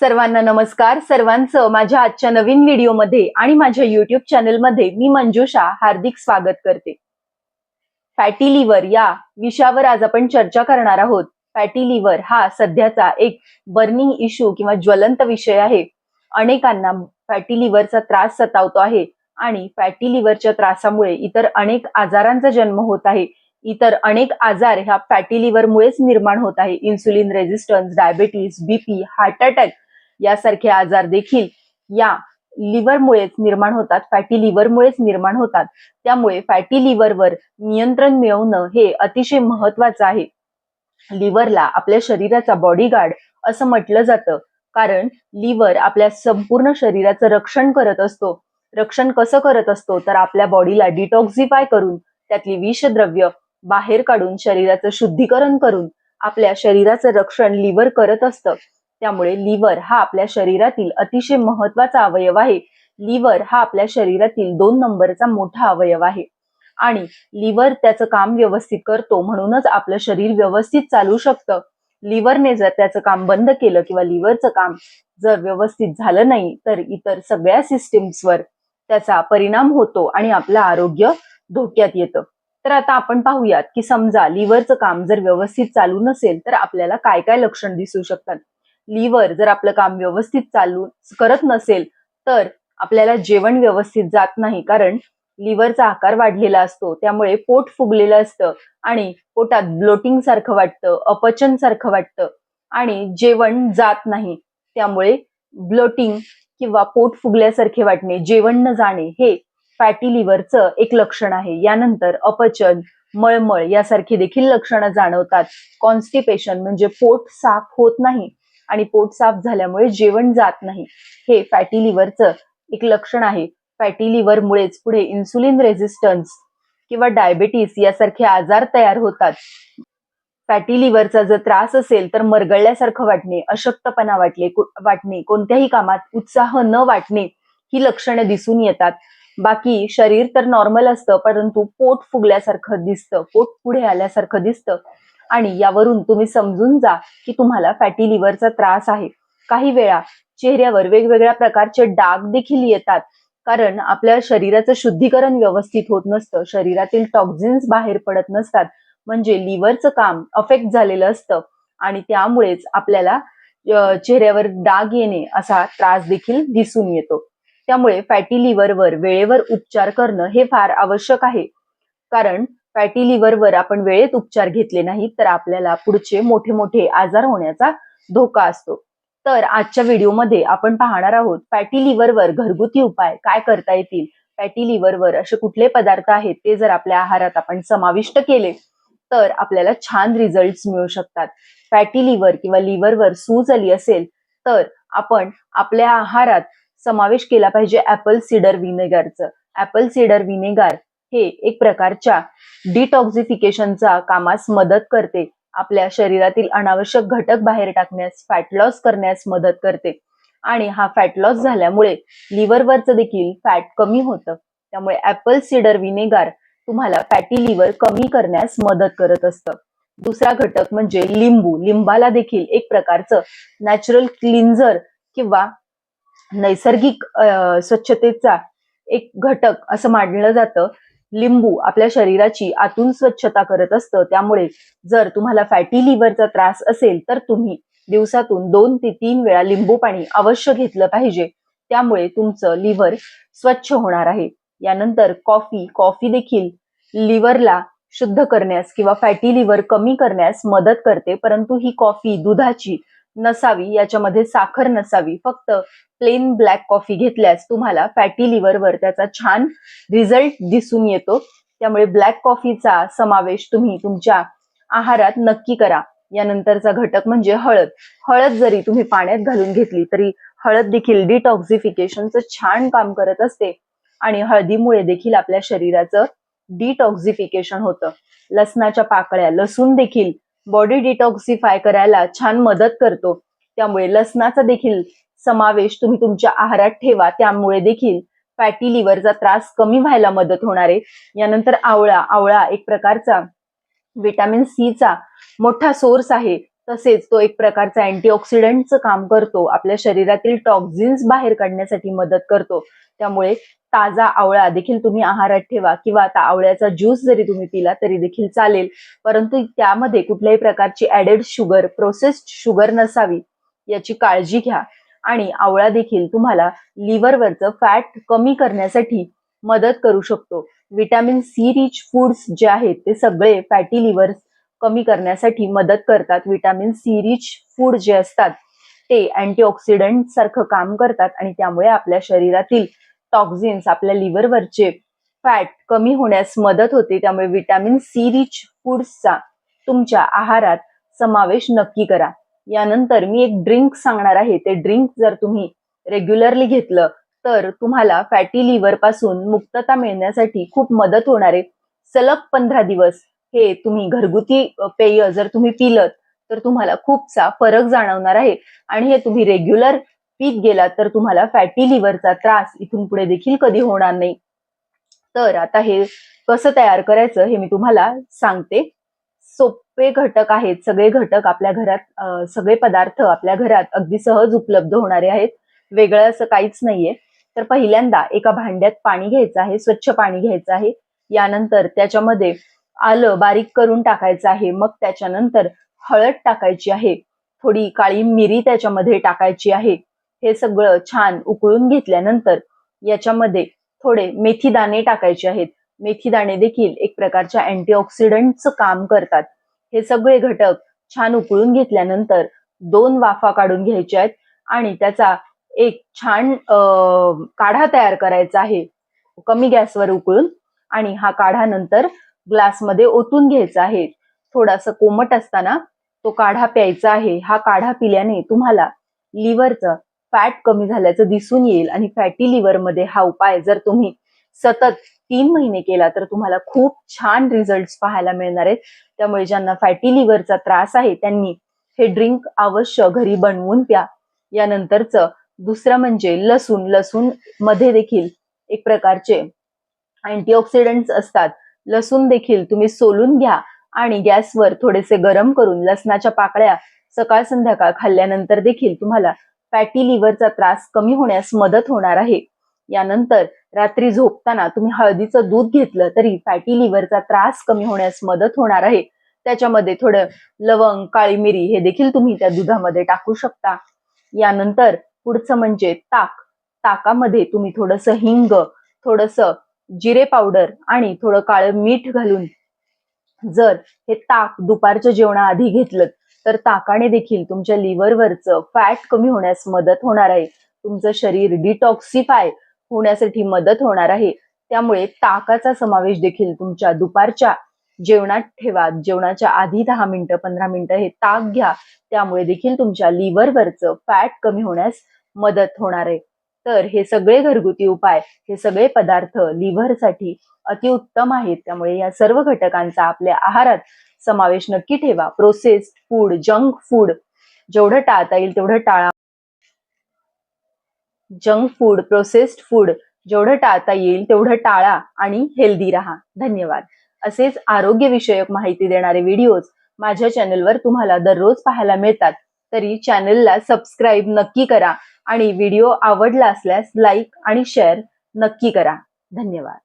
सर्वांना नमस्कार. सर्वांचं माझ्या आजच्या नवीन व्हिडिओमध्ये आणि माझ्या युट्यूब चॅनलमध्ये मी मंजुषा हार्दिक स्वागत करते. फॅटी लिव्हर या विषयावर आज आपण चर्चा करणार आहोत. फॅटी लिव्हर हा सध्याचा एक बर्निंग इश्यू किंवा ज्वलंत विषय आहे. अनेकांना फॅटी लिव्हरचा त्रास सतावतो आहे आणि फॅटी लिव्हरच्या त्रासामुळे इतर अनेक आजारांचा जन्म होत आहे. इतर अनेक आजार ह्या फॅटी लिव्हरमुळेच निर्माण होत आहे. Insulin resistance diabetes BP heart attack यासारखे आजार देखील या लिव्हरमुळेच निर्माण होतात. फॅटी लिव्हरमुळेच निर्माण होतात. त्यामुळे फॅटी लिव्हरवर नियंत्रण मिळवणं हे अतिशय महत्वाचं आहे. लिव्हरला आपल्या शरीराचा बॉडीगार्ड असं म्हटलं जातं. कारण लिव्हर आपल्या संपूर्ण शरीराचं रक्षण करत असतो. रक्षण कसं करत असतो? तर आपल्या बॉडीला डिटॉक्झिफाय करून त्यातली विषद्रव्य बाहेर काढून शरीराचं शुद्धीकरण करून आपल्या शरीराचं रक्षण लिव्हर करत असतं. त्यामुळे लिव्हर हा आपल्या शरीरातील अतिशय महत्त्वाचा अवयव आहे. लिव्हर हा आपल्या शरीरातील दोन नंबरचा मोठा अवयव आहे. आणि लिव्हर त्याचं काम व्यवस्थित करतो म्हणूनच आपलं शरीर व्यवस्थित चालू शकतं. लिव्हरने जर त्याचं काम बंद केलं किंवा लिव्हरचं काम जर व्यवस्थित झालं नाही तर इतर सगळ्या सिस्टीम्सवर त्याचा परिणाम होतो आणि आपलं आरोग्य धोक्यात येतं. तर आता आपण पाहूयात की समजा लिव्हरचं काम जर व्यवस्थित चालू नसेल तर आपल्याला काय काय लक्षण दिसू शकतात? लिव्हर जर आपलं काम व्यवस्थित चालू करत नसेल तर आपल्याला जेवण व्यवस्थित जात नाही. कारण लिव्हरचा आकार वाढलेला असतो त्यामुळे पोट फुगलेलं असतं आणि पोटात ब्लोटिंग सारखं वाटतं अपचन सारखं वाटतं आणि जेवण जात नाही. त्यामुळे ब्लोटिंग किंवा पोट फुगल्यासारखे वाटणे जेवण न जाणे हे फॅटी लिव्हरचं एक लक्षण आहे. यानंतर अपचन मळमळ यासारखी देखील लक्षणं जाणवतात. कॉन्स्टिपेशन म्हणजे पोट साफ होत नाही. आणि पोट साफ झाल्यामुळे जेवण जात नाही. हे फॅटी लिव्हरचं एक लक्षण आहे. फॅटी लिव्हरमुळेच पुढे इन्सुलिन रेझिस्टन्स किंवा डायबेटीस यासारखे आजार तयार होतात. फॅटी लिव्हरचा जर त्रास असेल तर मरगळल्यासारखं वाटणे अशक्तपणा वाटले वाटणे कोणत्याही कामात उत्साह न वाटणे ही लक्षणं दिसून येतात. बाकी शरीर तर नॉर्मल असतं परंतु पोट फुगल्यासारखं दिसतं पोट पुढे आल्यासारखं दिसतं. आणि यावरून तुम्ही समजून जा की तुम्हाला फॅटी लिव्हरचा त्रास आहे. काही वेळा चेहऱ्यावर वेगवेगळ्या प्रकारचे डाग देखील येतात. कारण आपल्या शरीराचं शुद्धीकरण व्यवस्थित होत नसतं. शरीरातील टॉक्झिन्स बाहेर पडत नसतात. म्हणजे लिव्हरचं काम अफेक्ट झालेलं असतं. आणि त्यामुळेच आपल्याला चेहऱ्यावर डाग येणे असा त्रास देखील दिसून येतो. त्यामुळे फॅटी लिव्हरवर वेळेवर उपचार करणं हे फार आवश्यक आहे. कारण फॅटी लिव्हरवर आपण वेळेत उपचार घेतले नाहीत तर आपल्याला पुढचे मोठे मोठे आजार होण्याचा धोका असतो. तर आजच्या व्हिडिओमध्ये आपण पाहणार आहोत फॅटी लिव्हरवर घरगुती उपाय काय करता येतील? फॅटी लिव्हरवर असे कुठले पदार्थ आहेत ते जर आपल्या आहारात आपण समाविष्ट केले तर आपल्याला छान रिझल्ट मिळू शकतात. फॅटी लिव्हर किंवा लिव्हरवर सूज आली असेल तर आपण आपल्या आहारात समावेश केला पाहिजे ऍपल सिडर व्हिनेगरचं ऍपल सिडर विनेगर हे एक प्रकारच्या डिटॉक्झिफिकेशनचा कामास मदत करते. आपल्या शरीरातील अनावश्यक घटक बाहेर टाकण्यास फॅट लॉस करण्यास मदत करते. आणि हा फॅट लॉस झाल्यामुळे लिव्हरवरचं देखील फॅट कमी होतं. त्यामुळे ऍपल सिडर विनेगार तुम्हाला फॅटी लिव्हर कमी करण्यास मदत करत असतं. दुसरा घटक म्हणजे लिंबू. लिंबाला देखील एक प्रकारचं नॅचरल क्लिन्झर किंवा नैसर्गिक स्वच्छतेचा एक घटक असं मानलं जातं. लिंबू आपल्या शरीराची आतून स्वच्छता करत असतं. त्यामुळे जर तुम्हाला फॅटी लिव्हरचा त्रास असेल तर तुम्ही दिवसातून दोन ते तीन वेळा लिंबू पाणी अवश्य घेतलं पाहिजे. त्यामुळे तुमचं लिव्हर स्वच्छ होणार आहे. यानंतर कॉफी कॉफी देखील लिव्हरला शुद्ध करण्यास किंवा फॅटी लिव्हर कमी करण्यास मदत करते परंतु ही कॉफी दुधाची नसावी याच्यामध्ये साखर नसावी फक्त प्लेन ब्लॅक कॉफी घेतल्यास तुम्हाला फॅटी लिव्हरवर त्याचा छान रिझल्ट दिसून येतो. त्यामुळे ब्लॅक कॉफीचा समावेश तुम्ही तुमच्या आहारात नक्की करा. यानंतरचा घटक म्हणजे हळद. हळद जरी तुम्ही पाण्यात घालून घेतली तरी हळद देखील डिटॉक्झिफिकेशनचं छान काम करत असते. आणि हळदीमुळे देखील आपल्या शरीराचं डिटॉक्झिफिकेशन होतं. लसणाच्या पाकळ्या लसूण देखील बॉडी डिटॉक्सिफाय करायला छान मदत करतो. त्यामुळे लसणाचा देखील समावेश तुम्ही तुमच्या आहारात ठेवा. त्यामुळे देखील फॅटी लिव्हरचा त्रास कमी व्हायला मदत होणार आहे. यानंतर आवळा. आवळा एक प्रकारचा विटॅमिन सी चा मोठा सोर्स आहे. तसेच तो एक प्रकारचा अँटीऑक्सिडंटचं काम करतो. आपल्या शरीरातील टॉक्झिन्स बाहेर काढण्यासाठी मदत करतो. त्यामुळे ताजा आवळा देखील तुम्ही आहारात ठेवा किंवा आता आवळ्याचा ज्यूस जरी तुम्ही पिला तरी देखील चालेल. परंतु त्यामध्ये कुठल्याही प्रकारची ऍडेड शुगर प्रोसेस्ड शुगर नसावी याची काळजी घ्या. आणि आवळा देखील तुम्हाला लिव्हरवरचं फॅट कमी करण्यासाठी मदत करू शकतो. विटॅमिन सी रिच फूड्स जे आहेत ते सगळे फॅटी लिव्हर कमी करण्यासाठी मदत करतात. विटॅमिन सी रिच फूड जे असतात ते अँटीऑक्सिडंट सारखं काम करतात आणि त्यामुळे आपल्या शरीरातील टॉक्झिन्स आपल्या लिव्हरवरचे फॅट कमी होण्यास मदत होते. त्यामुळे विटॅमिन सी रिच फूड्सचा तुमच्या आहारात समावेश नक्की करा. यानंतर मी एक ड्रिंक सांगणार आहे. ते ड्रिंक जर तुम्ही रेग्युलरली घेतलं तर तुम्हाला फॅटी लिव्हरपासून मुक्तता मिळण्यासाठी खूप मदत होणार आहे. सलग पंधरा दिवस हे तुम्ही घरगुती पेय जर तुम्ही पिलं तर तुम्हाला खूपसा फरक जाणवणार आहे. आणि हे तुम्ही रेग्युलर पीत गेलात तर तुम्हाला फॅटी लिव्हरचा त्रास इथून पुढे देखील कधी होणार नाही. तर आता हे कसं तयार करायचं हे मी तुम्हाला सांगते. सोपे घटक आहेत सगळे घटक आपल्या घरात सगळे पदार्थ आपल्या घरात अगदी सहज उपलब्ध होणारे आहेत. वेगळं असं काहीच नाहीये. तर पहिल्यांदा एका भांड्यात पाणी घ्यायचं आहे स्वच्छ पाणी घ्यायचं आहे. यानंतर त्याच्यामध्ये आलं बारीक करून टाकायचं आहे. मग त्याच्यानंतर हळद टाकायची आहे. थोडी काळी मिरी त्याच्यामध्ये टाकायची आहे. हे सगळं छान उकळून घेतल्यानंतर याच्यामध्ये थोडे मेथी दाणे टाकायचे आहेत. मेथी दाणे देखील एक प्रकारच्या अँटीऑक्सिडंटचं काम करतात. हे सगळे घटक छान उकळून घेतल्यानंतर दोन वाफा काढून घ्यायच्या आहेत आणि त्याचा एक छान काढा तयार करायचा आहे. कमी गॅसवर उकळून आणि हा काढा नंतर ग्लासमध्ये ओतून घ्यायचा आहे. थोडासा कोमट असताना तो काढा प्यायचा आहे. हा काढा पिल्याने तुम्हाला लिव्हरचं फॅट कमी झाल्याचं दिसून येईल आणि फॅटी लिव्हरमध्ये हा उपाय जर तुम्ही सतत तीन महिने केला तर तुम्हाला खूप छान रिझल्ट पाहायला मिळणार आहेत. त्यामुळे ज्यांना फॅटी लिव्हरचा त्रास आहे त्यांनी हे ड्रिंक अवश्य घरी बनवून प्या. यानंतरचं दुसरं म्हणजे लसूण. लसूणमध्ये देखील एक प्रकारचे अँटीऑक्सिडंट्स असतात. लसूण देखील तुम्ही सोलून घ्या आणि गॅसवर थोडेसे गरम करून लसणाच्या पाकळ्या सकाळ संध्याकाळ खाल्ल्यानंतर देखील तुम्हाला फॅटी लिव्हरचा त्रास कमी होण्यास मदत होणार आहे. यानंतर रात्री झोपताना तुम्ही हळदीचं दूध घेतलं तरी फॅटी लिव्हरचा त्रास कमी होण्यास मदत होणार आहे. त्याच्यामध्ये थोडं लवंग काळी मिरी हे देखील तुम्ही त्या दुधामध्ये टाकू शकता. यानंतर पुढचं म्हणजे ताक. ताकामध्ये तुम्ही थोडंसं हिंग थोडंसं जिरे पावडर आणि थोडं काळं मीठ घालून जर हे ताक दुपारच्या जेवणाआधी घेतलं तर ताकाने देखील तुमच्या लिव्हरवरचं फॅट कमी होण्यास मदत होणार आहे. तुमचं शरीर डिटॉक्सिफाय होण्यासाठी मदत होणार आहे. त्यामुळे ताकाचा समावेश देखील तुमच्या दुपारच्या जेवणात ठेवा. जेवणाच्या आधी दहा मिनिटं पंधरा मिनिटं हे ताक घ्या. त्यामुळे देखील तुमच्या लिव्हरवरचं फॅट कमी होण्यास मदत होणार आहे. तर हे सगळे घरगुती उपाय हे सगळे पदार्थ लिव्हरसाठी अतिउत्तम आहेत. त्यामुळे या सर्व घटकांचा आपल्या आहारात समावेश नक्की ठेवा. प्रोसेस्ड फूड जंक फूड जेवढं टाळता येईल तेवढं टाळा. जंक फूड प्रोसेस्ड फूड जेवढं टाळता येईल तेवढं टाळा आणि हेल्दी राहा. धन्यवाद. असेच आरोग्यविषयक माहिती देणारे व्हिडिओज माझ्या चॅनलवर तुम्हाला दररोज पाहायला मिळतात. तरी चॅनलला सबस्क्राईब नक्की करा. आणि व्हिडिओ आवडला असल्यास लाईक आणि शेअर नक्की करा. धन्यवाद.